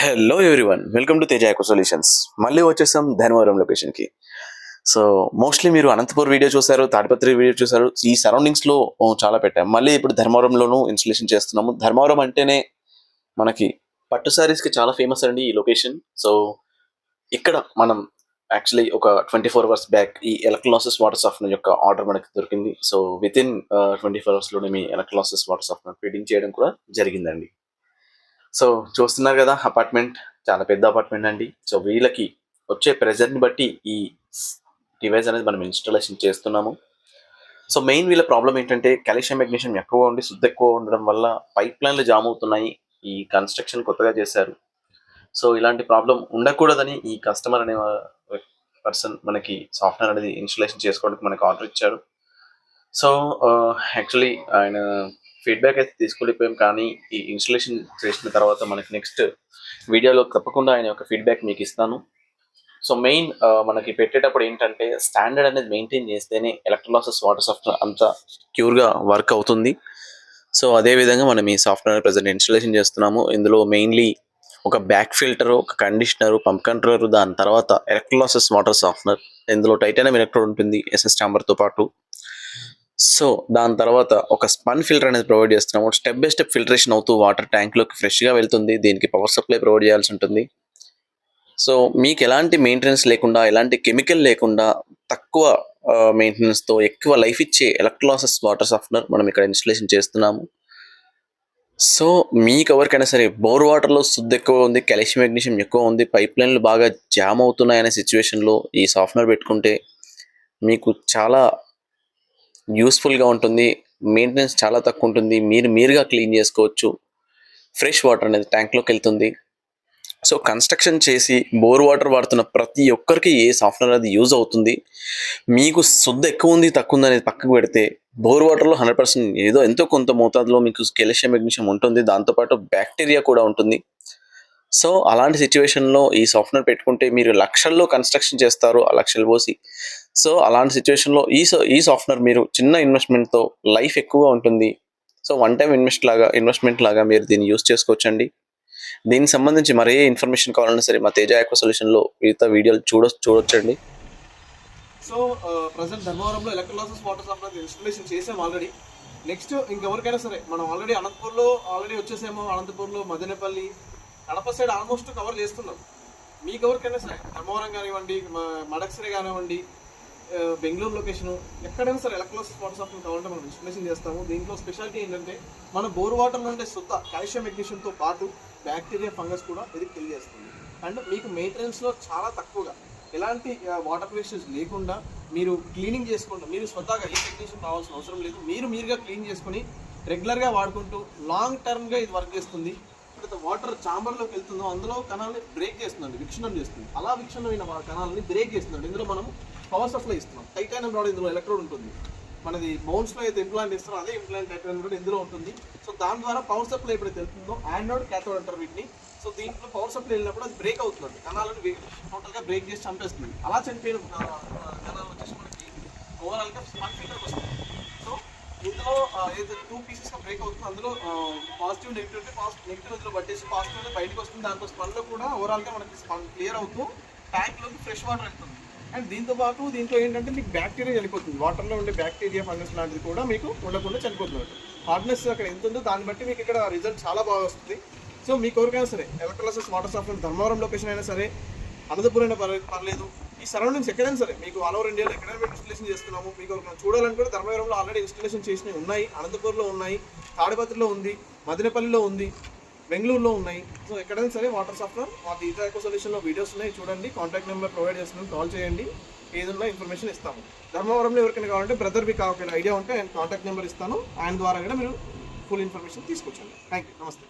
Hello everyone welcome to Teja eco solutions మళ్ళీ వచ్చేసాం ధర్మవరం లొకేషన్కి సో మోస్ట్లీ మీరు అనంతపూర్ వీడియో చూసారు తాడిపత్రి వీడియో చూసారు ఈ సరౌండింగ్స్లో చాలా పెట్టాం. మళ్ళీ ఇప్పుడు ధర్మవరంలోనూ ఇన్స్టలేషన్ చేస్తున్నాము. ధర్మవరం అంటేనే మనకి పట్టు సారీస్కి చాలా ఫేమస్ అండి ఈ లొకేషన్ సో ఇక్కడ మనం యాక్చువల్లీ ఒక ట్వంటీ ఫోర్ అవర్స్ బ్యాక్ ఈ ఎలక్ట్రాలసిస్ వాటర్ సాఫ్ట్వేర్ యొక్క ఆర్డర్ మనకి దొరికింది. So with in twenty four అవర్స్లోనే మీ ఎలక్ట్రాలసిస్ వాటర్ సాఫ్ట్వేర్ ఫిట్టింగ్ చేయడం కూడా జరిగిందండి. సో చూస్తున్నారు కదా అపార్ట్మెంట్ చాలా పెద్ద అపార్ట్మెంట్ అండి. సో వీళ్ళకి వచ్చే ప్రెజర్ని బట్టి ఈ డివైస్ అనేది మనం ఇన్స్టాలేషన్ చేస్తున్నాము. సో మెయిన్ వీళ్ళ ప్రాబ్లం ఏంటంటే కాల్షియం మెగ్నీషియం ఎక్కువ ఉండి శుద్ధ ఎక్కువ ఉండడం వల్ల పైప్ లైన్లు జామ్ అవుతున్నాయి. ఈ కన్స్ట్రక్షన్ కొత్తగా చేశారు. సో ఇలాంటి ప్రాబ్లం ఉండకూడదని ఈ కస్టమర్ అనే పర్సన్ మనకి సాఫ్ట్వేర్ అనేది ఇన్స్టాలేషన్ చేసుకోవడానికి మనకి ఆర్డర్ ఇచ్చాడు సో యాక్చువల్లీ ఆయన ఫీడ్బ్యాక్ అయితే తీసుకెళ్ళిపోయాం. కానీ ఈ ఇన్స్టలేషన్ చేసిన తర్వాత మనకి నెక్స్ట్ వీడియోలో తప్పకుండా ఆయన యొక్క ఫీడ్బ్యాక్ మీకు ఇస్తాను. సో మెయిన్ మనకి పెట్టేటప్పుడు ఏంటంటే స్టాండర్డ్ అనేది మెయింటైన్ చేస్తేనే ఎలక్ట్రోలాసెస్ వాటర్ సాఫ్ట్వేర్ అంతా క్యూర్గా వర్క్ అవుతుంది. సో అదే విధంగా మనం ఈ సాఫ్ట్వేర్ ప్రజెంట్ ఇన్స్టలేషన్ చేస్తున్నాము. ఇందులో మెయిన్లీ ఒక బ్యాక్ ఫిల్టర్ ఒక కండిషనర్ పంప్ కంట్రోలర్ దాని తర్వాత ఎలక్ట్రోలాసెస్ వాటర్ సాఫ్ట్వేర్ ఇందులో టైటానియం ఎలక్ట్రోడ్ ఉంటుంది ఎస్ఎస్తో పాటు. సో దాని తర్వాత ఒక స్పన్ ఫిల్టర్ అనేది ప్రొవైడ్ చేస్తున్నాము. స్టెప్ బై స్టెప్ ఫిల్టరేషన్ అవుతూ వాటర్ ట్యాంక్లోకి ఫ్రెష్గా వెళ్తుంది. దీనికి పవర్ సప్లై ప్రొవైడ్ చేయాల్సి ఉంటుంది. సో మీకు ఎలాంటి మెయింటెనెన్స్ లేకుండా ఎలాంటి కెమికల్ లేకుండా తక్కువ మెయింటెనెన్స్తో ఎక్కువ లైఫ్ ఇచ్చే ఎలక్ట్రాసెస్ వాటర్ సాఫ్ట్నర్ మనం ఇక్కడ ఇన్స్టలేషన్ చేస్తున్నాము. సో మీకు ఎవరికైనా సరే బోర్ వాటర్లో శుద్ధి ఎక్కువ ఉంది కాల్షియం మెగ్నీషియం ఎక్కువ ఉంది పైప్ లైన్లు బాగా జామ్ అవుతున్నాయనే సిచ్యువేషన్లో ఈ సాఫ్ట్వేర్ పెట్టుకుంటే మీకు చాలా యూస్ఫుల్గా ఉంటుంది. మెయింటెనెన్స్ చాలా తక్కువ ఉంటుంది మీరు మీరుగా క్లీన్ చేసుకోవచ్చు. ఫ్రెష్ వాటర్ అనేది ట్యాంక్లోకి వెళ్తుంది. సో కన్స్ట్రక్షన్ చేసి బోర్ వాటర్ వాడుతున్న ప్రతి ఒక్కరికి ఏ సాఫ్ట్వేర్ అది యూజ్ అవుతుంది? మీకు శుద్ధ ఎక్కువ ఉంది తక్కువ ఉంది అనేది పక్కకు పెడితే బోర్ వాటర్లో హండ్రెడ్ పర్సెంట్ ఏదో ఎంతో కొంత మోతాదులో మీకు కెలిషియం మెగ్నీషియం ఉంటుంది. దాంతోపాటు బ్యాక్టీరియా కూడా ఉంటుంది. సో అలాంటి సిచ్యువేషన్లో ఈ సాఫ్ట్వేర్ పెట్టుకుంటే మీరు లక్షల్లో కన్స్ట్రక్షన్ చేస్తారు ఆ లక్షలు పోసి. సో అలాంటి సిచ్యువేషన్లో ఈ ఈ సాఫ్ట్వేర్ మీరు చిన్న ఇన్వెస్ట్మెంట్తో లైఫ్ ఎక్కువగా ఉంటుంది. సో వన్ టైం ఇన్వెస్ట్ లాగా ఇన్వెస్ట్మెంట్ లాగా మీరు దీన్ని యూస్ చేసుకోవచ్చండి. దీనికి సంబంధించి మరే ఇన్ఫర్మేషన్ కావాలన్నా సరే మా తేజ ఎక్వ సొల్యూషన్లో మిగతా వీడియోలు చూడ చూడొచ్చండి. సో ప్రజెంట్ ధర్మవరంలో ఎలక్ట్రోలాసెస్ వాటర్ సప్లై ఇన్స్టాలేషన్ చేసాం ఆల్రెడీ నెక్స్ట్ ఇంకెవరికైనా సరే మనం ఆల్రెడీ అనంతపూర్లో ఆల్రెడీ వచ్చేసాము అనంతపూర్లో Madanapalle Kadapa side almost cover చేస్తున్నాం. మీకు ఎవరికైనా సరే ధర్మవరం కానివ్వండి మడక్సరే కానివ్వండి బెంగళూరు లొకేషన్ ఎక్కడైనా సరే ఎలక్ట్రోస్ వాటర్ సప్లై కావాలంటే మనం ఇన్స్టాలేషన్ చేస్తాము. దీంట్లో స్పెషాలిటీ ఏంటంటే మన బోర్ వాటర్ నుండి శుద్ధ కాల్షియం మెగ్నీషియంతో పాటు బ్యాక్టీరియా ఫంగస్ కూడా ఇది కిల్ చేస్తుంది. అండ్ మీకు మెయింటెనెన్స్లో చాలా తక్కువగా ఎలాంటి వాటర్ వేస్టేజ్ లేకుండా మీరు క్లీనింగ్ చేసుకుంటూ మీరు స్వతహాగా ఏ టెక్నీషియన్ రావాల్సిన అవసరం లేదు. మీరు మీరుగా క్లీన్ చేసుకుని రెగ్యులర్గా వాడుకుంటూ లాంగ్ టర్మ్గా ఇది వర్క్ చేస్తుంది. ఎప్పుడైతే వాటర్ చాంబర్లోకి వెళ్తుందో అందులో కణాలని బ్రేక్ చేస్తుందండి విక్షణం చేస్తుంది. అలా విక్షణమైన కణాలని బ్రేక్ చేస్తుందండి. ఇందులో మనం పవర్ సప్లై ఇస్తున్నాం. టైటానియం రాడ్ ఇందులో ఎలక్ట్రోడ్ ఉంటుంది. మనది బౌన్స్లో అయితే ఇంప్లాంట్ ఇస్తారో అదే ఇంప్లాంట్ టైటానియం కూడా ఇందులో ఉంటుంది. సో దాని ద్వారా పవర్ సప్లై ఎప్పుడైతే వెళ్తుందో యానోడ్ క్యాథోడ్ అంటారు వీటిని. సో దీంట్లో పవర్ సప్లై వెళ్ళినప్పుడు అది బ్రేక్ అవుతుంది కణాలను టోటల్గా బ్రేక్ చేసి చంపేస్తుంది అలా చనిపోయిన కణాలు వచ్చేసి మనకి ఓవరాల్గా ఫీల్టర్ వస్తుంది. ఏదైతే టూ పీసెస్గా బ్రేక్ అవుతుంది. అందులో పాజిటివ్ నెగిటివ్ అంటే పాజిటివ్ నెగిటివ్ అందులో పట్టేసి పాజిటివ్ అనేది బయటకు వస్తుంది. దాంట్లో స్పన్ కూడా ఓవరాల్గా మనకి స్పన్ క్లియర్ అవుతూ ట్యాంక్లోకి ఫ్రెష్ వాటర్ వెళ్తుంది. అండ్ దీంతో పాటు దీంట్లో ఏంటంటే మీకు బ్యాక్టీరియా చనిపోతుంది. వాటర్లో ఉండే బ్యాక్టీరియా ఫంగస్ లాంటిది కూడా మీకు ఉండకుండా చనిపోతుంది హార్డ్నెస్ అక్కడ ఎంత ఉందో దాన్ని బట్టి మీకు ఇక్కడ రిజల్ట్ చాలా బాగా వస్తుంది. సో మీకు ఎవరికైనా సరే electrolysis water software Dharmavaram location అయినా సరే అనంతపురం అయినా పర్లేదు. ఈ సరౌండింగ్స్ ఎక్కడైనా సరే మీకు ఆల్ ఓవర్ ఇండియాలో ఎక్కడైనా మేము ఇన్స్టలేషన్ చేస్తున్నాము. మీకు ఎవరికైనా చూడాలనుకుంటే ధర్మవరంలో ఆల్రెడీ ఇన్స్టలేషన్ చేసినవి ఉన్నాయి. అనంతపూర్లో ఉన్నాయి తాడిపత్రిలో ఉంది మదనపల్లిలో ఉంది బెంగళూరులో ఉన్నాయి. సో ఎక్కడైనా సరే వాటర్ సప్లర్ మా ఈజా ఎకో సొల్యూషన్లో వీడియోస్ ఉన్నాయి చూడండి. కాంటాక్ట్ నెంబర్ ప్రొవైడ్ చేస్తున్నాం కాల్ చేయండి. ఏదైనా ఇన్ఫర్మేషన్ ఇస్తాము. ధర్మవరంలో ఎవరికైనా కావాలంటే బ్రదర్ మీకు ఒకవేళ ఐడియా ఉంటే ఆయన కాంటాక్ట్ నెంబర్ ఇస్తాను. ఆయన ద్వారా కూడా మీరు ఫుల్ ఇన్ఫర్మేషన్ తీసుకొచ్చండి. థ్యాంక్ యూ నమస్తే